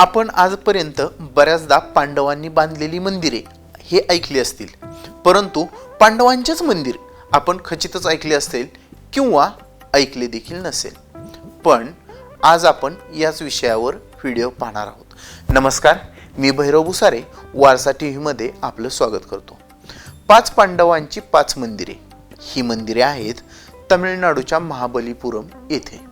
आपण आजपर्यंत बऱ्याचदा पांडवांनी बांधलेली मंदिरे हे ऐकली असतील. परंतु पांडवांचेच मंदिर आपण खचितच ऐकले असेल किंवा ऐकले देखील नसेल. पण आज आपण याच विषयावर व्हिडिओ पाहणार आहोत. नमस्कार मी भैरव भुसारे वारसा टी व्हीमध्ये आपलं स्वागत करतो. पाच पांडवांची पाच मंदिरे. ही मंदिरे आहेत तमिळनाडूच्या महाबलीपुरम येथे.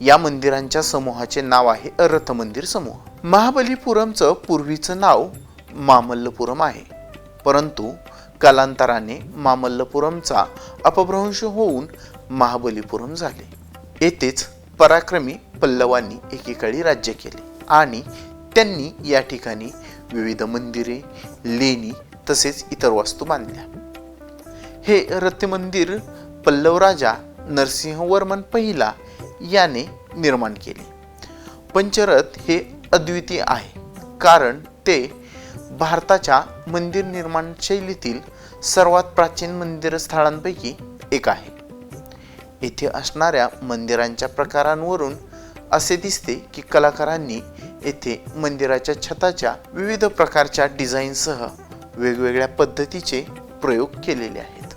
या मंदिरांच्या समूहाचे नाव आहे रथ मंदिर समूह. महाबलीपुरमचं पूर्वीचं नाव मामल्लपुरम आहे. परंतु कालांतराने मामल्लपुरमचा अपभ्रंश होऊन महाबलीपुरम झाले. येथेच पराक्रमी पल्लवांनी एकेकाळी राज्य केले आणि त्यांनी या ठिकाणी विविध मंदिरे लेणी तसेच इतर वास्तू बांधल्या. हे रथमंदिर पल्लव राजा नरसिंहवर्मन पहिला याने निर्माण केले. पंचरथ हे अद्वितीय आहे कारण ते भारताच्या मंदिर निर्माण शैलीतील सर्वात प्राचीन मंदिर स्थळांपैकी एक आहे. येथे असणाऱ्या मंदिरांच्या प्रकारांवरून असे दिसते की कलाकारांनी येथे मंदिराच्या छताच्या विविध प्रकारच्या डिझाईनसह वेगवेगळ्या पद्धतीचे प्रयोग केलेले आहेत.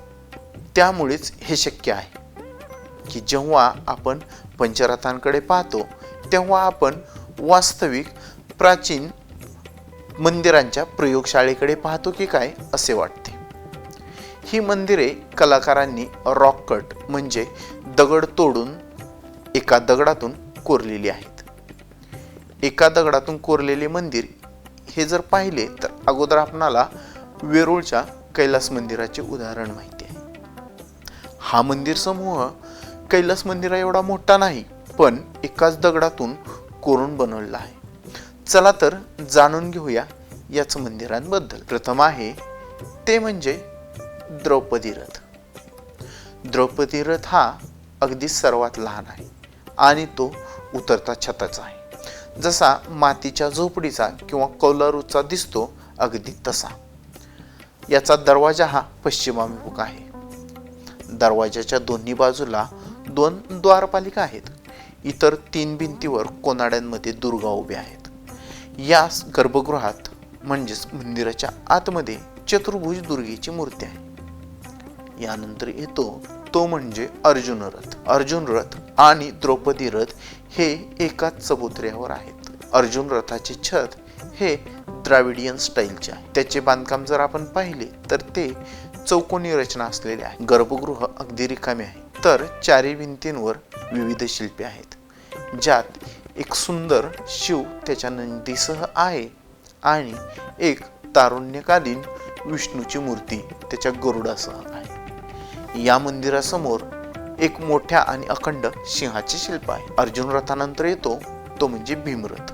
त्यामुळेच हे शक्य आहे की जेव्हा आपण पंचरथांकडे पाहतो तेव्हा आपण वास्तविक प्राचीन मंदिरांच्या प्रयोगशाळेकडे पाहतो की काय असे वाटते. ही मंदिरे कलाकारांनी रॉक कट म्हणजे दगड तोडून एका दगडातून कोरलेली आहेत. एका दगडातून कोरलेले मंदिर हे जर पाहिले तर अगोदर आपणाला वेरूळच्या कैलास मंदिराचे उदाहरण माहिती आहे. हा मंदिर समूह कैलास मंदिरा एवढा मोठा नाही पण एकाच दगडातून कोरून बनवलेला आहे. चला तर जाणून घेऊया याच मंदिरांबद्दल. प्रथम आहे ते म्हणजे द्रौपदी रथ. द्रौपदी रथ हा अगदी सर्वात लहान आहे आणि तो उतरता छताचा आहे. जसा मातीच्या झोपडीचा किंवा कौलारूचा दिसतो अगदी तसा. याचा दरवाजा हा पश्चिमाभिमुख आहे. दरवाजाच्या दोन्ही बाजूला दोन द्वारपालिका आहेत. इतर तीन भिंतीवर कोनाड्यांमध्ये दुर्गा उभ्या आहेत. या गर्भगृहात म्हणजेच मंदिराच्या आतमध्ये चतुर्भुज दुर्गेची मूर्ती आहे. यानंतर येतो तो म्हणजे अर्जुन रथ. अर्जुन रथ आणि द्रौपदी रथ हे एकाच चबुतऱ्यावर आहेत. अर्जुन रथाचे छत हे द्राविडियन स्टाईलचे आहे. त्याचे बांधकाम जर आपण पाहिले तर ते चौकोनी रचना असलेले आहे. गर्भगृह अगदी रिकामे आहे. तर चारी भिंतींवर विविध शिल्पे आहेत ज्यात एक सुंदर शिव त्याच्या नंदीसह आहे आणि एक तारुण्यकालीन विष्णूची मूर्ती त्याच्या गरुडासह आहे. या मंदिरासमोर एक मोठ्या आणि अखंड सिंहाचे शिल्प आहे. अर्जुन रथानंतर येतो तो म्हणजे भीमरथ.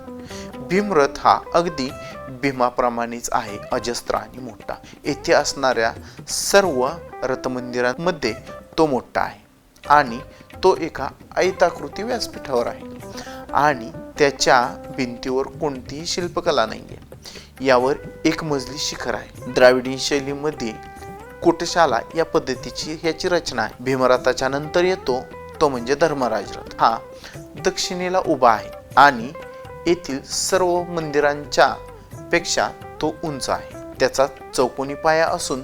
भीमरथ हा अगदी भीमाप्रमाणेच आहे अजस्त्र आणि मोठा. येथे असणाऱ्या सर्व रथमंदिरांमध्ये तो मोठा आहे. आणि तो एका आयताकृती व्यासपीठावर आहे. आणि त्याच्या भिंतीवर कोणतीही शिल्पकला नाही आहे यावर एक मजली शिखर आहे. द्राविडी शैलीमध्ये कुटशाला या पद्धतीची ह्याची रचना आहे. भीमरथाच्या नंतर येतो तो म्हणजे धर्मराजरथ. हा दक्षिणेला उभा आहे आणि येथील सर्व मंदिरांच्या पेक्षा तो उंच आहे. त्याचा चौकोनी पाया असून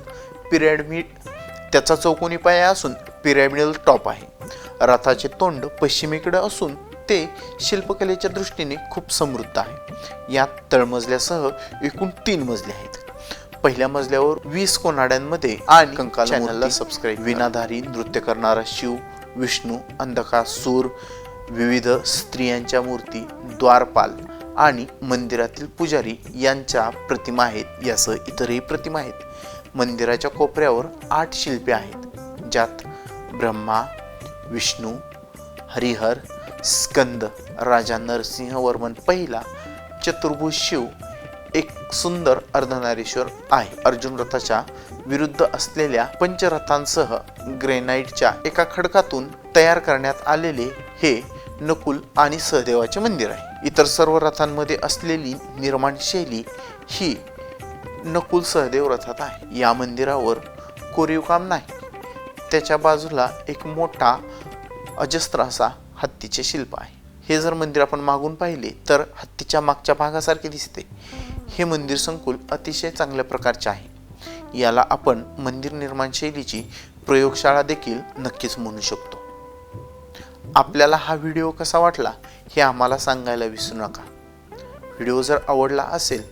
पिरॅमिड त्याचा चौकोनी पाया असून पिरॅमिडल टॉप आहे. रथाचे तोंड पश्चिमेकडे असून ते शिल्पकलेच्या दृष्टीने खूप समृद्ध आहे. यात तळमजल्यासह एकूण तीन मजले आहेत. पहिल्या मजल्यावर वीस कोनाड्यांमध्ये आणि कंकाल चॅनलला सबस्क्राईब विनाधारी नृत्य करणारा शिव विष्णू अंधकार सूर विविध स्त्रियांच्या मूर्ती द्वारपाल आणि मंदिरातील पुजारी यांच्या प्रतिमा आहेत. यासह इतरही प्रतिमा आहेत. मंदिराच्या कोपऱ्यावर आठ शिल्पे आहेत ज्यात ब्रह्मा विष्णू हरिहर स्कंद राजा नरसिंहवर्मन पहिला चतुर्भुज शिव एक सुंदर अर्धनारीश्वर आहे. अर्जुन रथाच्या विरुद्ध असलेल्या पंचरथांसह ग्रेनाइटच्या एका खडकातून तयार करण्यात आलेले हे नकुल आणि सहदेवाचे मंदिर आहे. इतर सर्व रथांमध्ये असलेली निर्माण शैली ही नकुल सहदेव रथात आहे. या मंदिरावर कोरीव काम नाही. त्याच्या बाजूला एक मोठा अजस्त्र असा हत्तीचे शिल्प आहे. हे जर मंदिर आपण मागून पाहिले तर हत्तीच्या मागच्या भागासारखे दिसते. हे मंदिर संकुल अतिशय चांगल्या प्रकारचे आहे. याला आपण मंदिर निर्माण शैलीची प्रयोगशाळा देखील नक्कीच म्हणू शकतो. आपल्याला हा व्हिडिओ कसा वाटला हे आम्हाला सांगायला विसरू नका. व्हिडिओ जर आवडला असेल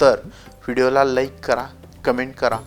तर व्हिडिओला लाईक करा कमेंट करा